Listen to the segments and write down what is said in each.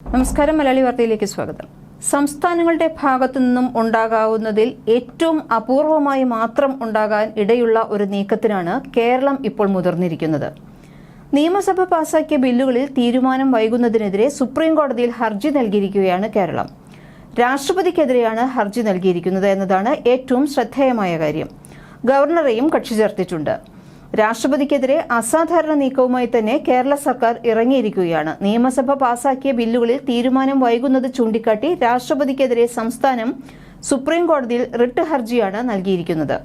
നമസ്കാരം മലയാളി വാർത്തയിലേക്ക് സ്വാഗതം. സംസ്ഥാനങ്ങളുടെ ഭാഗത്തു നിന്നും ഉണ്ടാകാവുന്നതിൽ ഏറ്റവും അപൂർവമായി മാത്രം ഉണ്ടാകാൻ ഇടയുള്ള ഒരു നീക്കത്തിനാണ് കേരളം ഇപ്പോൾ മുതിർന്നിരിക്കുന്നത്. നിയമസഭ പാസാക്കിയ ബില്ലുകളിൽ തീരുമാനം വൈകുന്നതിനെതിരെ സുപ്രീം കോടതിയിൽ ഹർജി നൽകിയിരിക്കുകയാണ് കേരളം. രാഷ്ട്രപതിക്കെതിരെയാണ് ഹർജി നൽകിയിരിക്കുന്നത് എന്നതാണ് ഏറ്റവും ശ്രദ്ധേയമായ കാര്യം. ഗവർണറെയും കക്ഷി ചേർത്തിട്ടുണ്ട്. രാഷ്ട്രപതിക്കെതിരെ അസാധാരണ നീക്കവുമായി തന്നെ കേരള സർക്കാർ ഇറങ്ങിയിരിക്കുകയാണ്. നിയമസഭ പാസാക്കിയ ബില്ലുകളിൽ തീരുമാനം വൈകുന്നത് ചൂണ്ടിക്കാട്ടി രാഷ്ട്രപതിക്കെതിരെ സംസ്ഥാനം സുപ്രീം കോടതിയിൽ റിട്ട് ഹർജിയാണ് നൽകിയിരിക്കുന്നത്.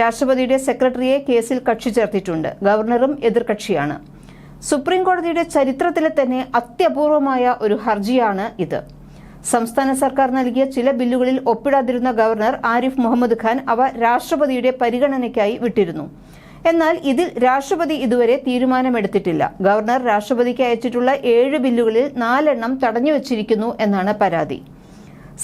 രാഷ്ട്രപതിയുടെ സെക്രട്ടറിയെ കേസിൽ കക്ഷി ചേർത്തിട്ടുണ്ട്. ഗവർണറും എതിർകക്ഷിയാണ്. സുപ്രീം കോടതിയുടെ ചരിത്രത്തിലെ തന്നെ അത്യപൂർവമായ ഒരു ഹർജിയാണ് ഇത്. സംസ്ഥാന സർക്കാർ നൽകിയ ചില ബില്ലുകളിൽ ഒപ്പിടാതിരുന്ന ഗവർണർ ആരിഫ് മുഹമ്മദ് ഖാൻ അവ രാഷ്ട്രപതിയുടെ പരിഗണനയ്ക്കായി വിട്ടിരുന്നു. എന്നാൽ ഇതിൽ രാഷ്ട്രപതി ഇതുവരെ തീരുമാനമെടുത്തിട്ടില്ല. ഗവർണർ രാഷ്ട്രപതിക്ക് അയച്ചിട്ടുള്ള ഏഴ് ബില്ലുകളിൽ നാലെണ്ണം തടഞ്ഞു തടഞ്ഞുവച്ചിരിക്കുന്നു എന്നാണ് പരാതി.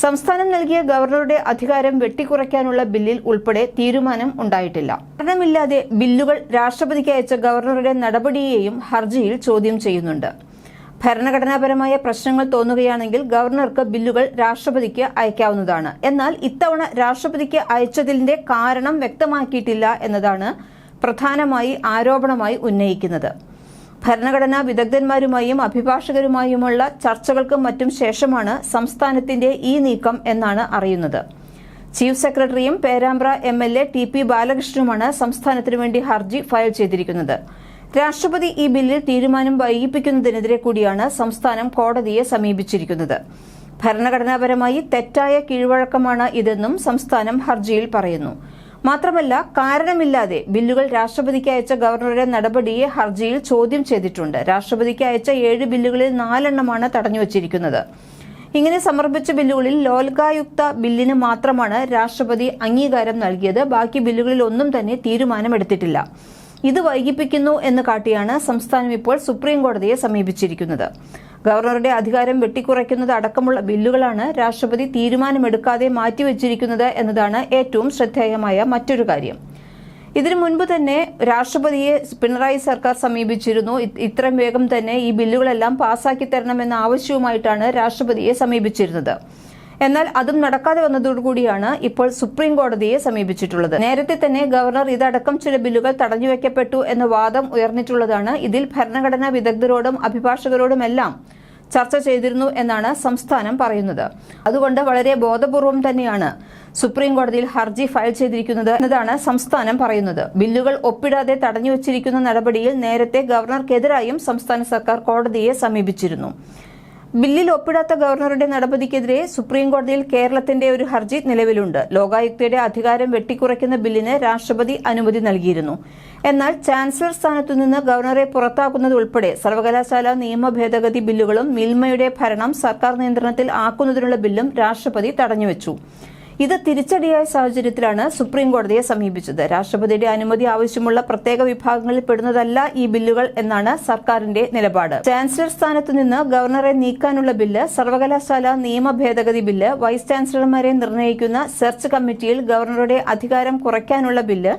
സംസ്ഥാനം നൽകിയ ഗവർണറുടെ അധികാരം വെട്ടിക്കുറയ്ക്കാനുള്ള ബില്ലിൽ ഉൾപ്പെടെ തീരുമാനം ഉണ്ടായിട്ടില്ല. കാരണമില്ലാതെ ബില്ലുകൾ രാഷ്ട്രപതിക്ക് അയച്ച ഗവർണറുടെ നടപടിയെയും ഹർജിയിൽ ചോദ്യം ചെയ്യുന്നുണ്ട്. ഭരണഘടനാപരമായ പ്രശ്നങ്ങൾ തോന്നുകയാണെങ്കിൽ ഗവർണർക്ക് ബില്ലുകൾ രാഷ്ട്രപതിക്ക് അയക്കാവുന്നതാണ്. എന്നാൽ ഇത്തവണ രാഷ്ട്രപതിക്ക് അയച്ചതിന്റെ കാരണം വ്യക്തമാക്കിയിട്ടില്ല എന്നതാണ് പ്രധാനമായി ആരോപണമായി ഉന്നയിക്കുന്നത്. ഭരണഘടനാ വിദഗ്ധന്മാരുമായും അഭിഭാഷകരുമായുമുള്ള ചർച്ചകൾക്കും മറ്റും ശേഷമാണ് സംസ്ഥാനത്തിന്റെ ഈ നീക്കം എന്നാണ് അറിയുന്നത്. ചീഫ് സെക്രട്ടറിയും Perambra M L A T P ബാലകൃഷ്ണനുമാണ് സംസ്ഥാനത്തിനു വേണ്ടി ഹർജി ഫയൽ ചെയ്തിരിക്കുന്നത്. രാഷ്ട്രപതി ഈ ബില്ലിൽ തീരുമാനം വൈകിപ്പിക്കുന്നതിനെതിരെ കൂടിയാണ് സംസ്ഥാനം കോടതിയെ സമീപിച്ചിരിക്കുന്നത്. ഭരണഘടനാപരമായി തെറ്റായ കീഴ്വഴക്കമാണ് ഇതെന്നും സംസ്ഥാനം ഹർജിയിൽ പറയുന്നു. മാത്രമല്ല കാരണമില്ലാതെ ബില്ലുകൾ രാഷ്ട്രപതിക്ക് അയച്ച ഗവർണറുടെ നടപടിയെ ഹർജിയിൽ ചോദ്യം ചെയ്തിട്ടുണ്ട്. രാഷ്ട്രപതിക്ക് അയച്ച ഏഴ് ബില്ലുകളിൽ നാലെണ്ണമാണ് തടഞ്ഞുവച്ചിരിക്കുന്നത്. ഇങ്ങനെ സമർപ്പിച്ച ബില്ലുകളിൽ ലോൽകായുക്ത ബില്ലിന് മാത്രമാണ് രാഷ്ട്രപതി അംഗീകാരം നൽകിയത്. ബാക്കി ബില്ലുകളിൽ ഒന്നും തന്നെ തീരുമാനമെടുത്തിട്ടില്ല. ഇത് വൈകിപ്പിക്കുന്നു എന്ന് കാട്ടിയാണ് സംസ്ഥാനം ഇപ്പോൾ സുപ്രീം കോടതിയെ സമീപിച്ചിരിക്കുന്നത്. ഗവർണറുടെ അധികാരം വെട്ടിക്കുറയ്ക്കുന്നത് അടക്കമുള്ള ബില്ലുകളാണ് രാഷ്ട്രപതി തീരുമാനമെടുക്കാതെ മാറ്റിവെച്ചിരിക്കുന്നത് എന്നതാണ് ഏറ്റവും ശ്രദ്ധേയമായ മറ്റൊരു കാര്യം. ഇതിനു മുൻപ് തന്നെ രാഷ്ട്രപതിയെ പിണറായി സർക്കാർ സമീപിച്ചിരുന്നു. ഇത്രയും വേഗം തന്നെ ഈ ബില്ലുകളെല്ലാം പാസാക്കി തരണമെന്ന ആവശ്യവുമായിട്ടാണ് രാഷ്ട്രപതിയെ സമീപിച്ചിരുന്നത്. എന്നാൽ അതും നടക്കാതെ വന്നതോടുകൂടിയാണ് ഇപ്പോൾ സുപ്രീം കോടതിയെ സമീപിച്ചിട്ടുള്ളത്. നേരത്തെ തന്നെ ഗവർണർ ഇതടക്കം ചില ബില്ലുകൾ തടഞ്ഞുവെക്കപ്പെട്ടു എന്ന വാദം ഉയർന്നിട്ടുള്ളതാണ്. ഇതിൽ ഭരണഘടനാ വിദഗ്ധരോടും അഭിഭാഷകരോടുമെല്ലാം ചർച്ച ചെയ്തിരുന്നു എന്നാണ് സംസ്ഥാനം പറയുന്നത്. അതുകൊണ്ട് വളരെ ബോധപൂർവം തന്നെയാണ് സുപ്രീം കോടതിയിൽ ഹർജി ഫയൽ ചെയ്തിരിക്കുന്നത് എന്നതാണ് സംസ്ഥാനം പറയുന്നത്. ബില്ലുകൾ ഒപ്പിടാതെ തടഞ്ഞുവച്ചിരിക്കുന്ന നടപടിയിൽ നേരത്തെ ഗവർണർക്കെതിരായും സംസ്ഥാന സർക്കാർ കോടതിയെ സമീപിച്ചിരുന്നു. ബില്ലിൽ ഒപ്പിടാത്ത ഗവർണറുടെ നടപടിക്കെതിരെ സുപ്രീം കോടതിയിൽ കേരളത്തിന്റെ ഒരു ഹർജി നിലവിലുണ്ട്. ലോകായുക്തയുടെ അധികാരം വെട്ടിക്കുറയ്ക്കുന്ന ബില്ലിന് രാഷ്ട്രപതി അനുമതി നൽകിയിരുന്നു. എന്നാൽ ചാൻസലർ സ്ഥാനത്തുനിന്ന് ഗവർണറെ പുറത്താക്കുന്നത് ഉൾപ്പെടെ സർവകലാശാല നിയമ ഭേദഗതി ബില്ലുകളും മിൽമയുടെ ഭരണം സർക്കാർ നിയന്ത്രണത്തിൽ ആക്കുന്നതിനുള്ള ബില്ലും രാഷ്ട്രപതി തടഞ്ഞുവച്ചു. ഇത് തിരിച്ചടിയായ സാഹചര്യത്തിലാണ് സുപ്രീം കോടതിയെ സമീപിച്ചത്. രാഷ്ട്രപതിയുടെ അനുമതി ആവശ്യമുള്ള പ്രത്യേക വിഭാഗങ്ങളിൽ പെടുന്നതല്ല ഈ ബില്ലുകൾ എന്നാണ് സർക്കാരിന്റെ നിലപാട്. ചാൻസലർ സ്ഥാനത്ത് നിന്ന് ഗവർണറെ നീക്കാനുള്ള ബില്ല് സർവകലാശാല നിയമ ഭേദഗതി ബില്ല് വൈസ് ചാൻസലർമാരെ നിർണയിക്കുന്ന സെർച്ച് കമ്മിറ്റിയിൽ ഗവർണറുടെ അധികാരം കുറയ്ക്കാനുള്ള ബില്ല്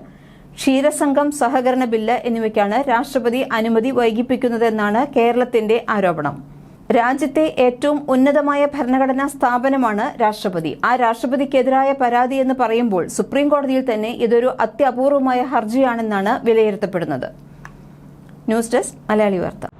ക്ഷീരസംഘം സഹകരണ ബില്ല് എന്നിവയ്ക്കാണ് രാഷ്ട്രപതി അനുമതി വൈകിപ്പിക്കുന്നതെന്നാണ് കേരളത്തിന്റെ ആരോപണം. രാജ്യത്തെ ഏറ്റവും ഉന്നതമായ ഭരണഘടനാ സ്ഥാപനമാണ് രാഷ്ട്രപതി. ആ രാഷ്ട്രപതിക്കെതിരായ പരാതി എന്ന് പറയുമ്പോൾ സുപ്രീം കോടതിയിൽ തന്നെ ഇതൊരു അത്യപൂർവമായ ഹർജിയാണെന്നാണ് വിലയിരുത്തപ്പെടുന്നത്. ന്യൂസ് ഡെസ്ക് മലയാളി വാർത്ത.